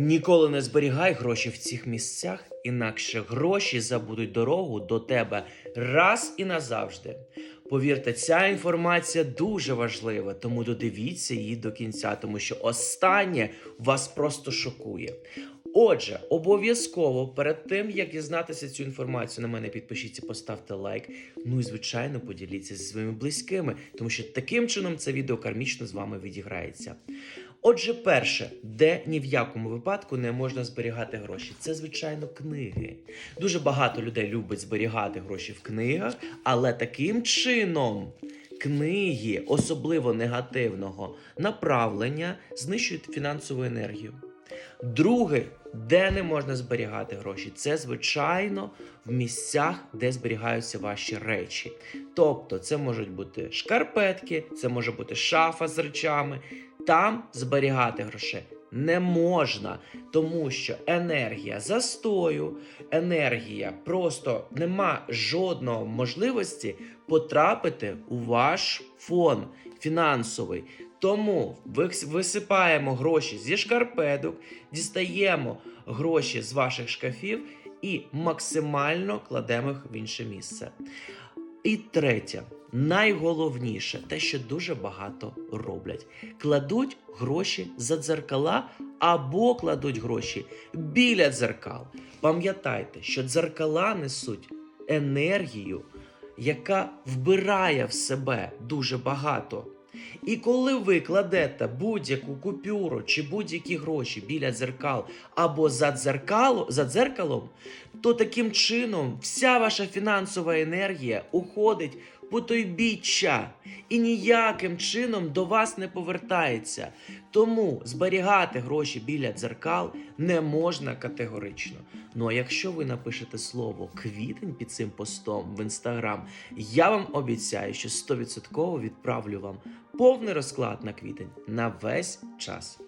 Ніколи не зберігай гроші в цих місцях, інакше гроші забудуть дорогу до тебе раз і назавжди. Повірте, ця інформація дуже важлива, тому додивіться її до кінця, тому що останнє вас просто шокує. Отже, обов'язково перед тим як дізнатися цю інформацію, на мене підпишіться, поставте лайк. Ну і звичайно, поділіться зі своїми близькими, тому що таким чином це відео кармічно з вами відіграється. Отже, перше, де ні в якому випадку не можна зберігати гроші, це звичайно книги. Дуже багато людей любить зберігати гроші в книгах, але таким чином книги, особливо негативного направлення, знищують фінансову енергію. Друге, де не можна зберігати гроші, це звичайно в місцях, де зберігаються ваші речі. Тобто, це можуть бути шкарпетки, це може бути шафа з речами. Там зберігати грошей не можна, тому що енергія застою, енергія просто нема жодної можливості потрапити у ваш фон фінансовий. Тому висипаємо гроші зі шкарпеток, дістаємо гроші з ваших шкафів і максимально кладемо їх в інше місце. І третє, найголовніше, те, що дуже багато роблять: кладуть гроші за дзеркала або кладуть гроші біля дзеркал. Пам'ятайте, що дзеркала несуть енергію, яка вбирає в себе дуже багато. І коли ви кладете будь-яку купюру чи будь-які гроші біля дзеркал або за, дзеркало, за дзеркалом, то таким чином вся ваша фінансова енергія уходить по той біччя і ніяким чином до вас не повертається. Тому зберігати гроші біля дзеркал не можна категорично. Ну а якщо ви напишете слово квітень під цим постом в інстаграм, я вам обіцяю, що 100% відправлю вам повний розклад на квітень на весь час.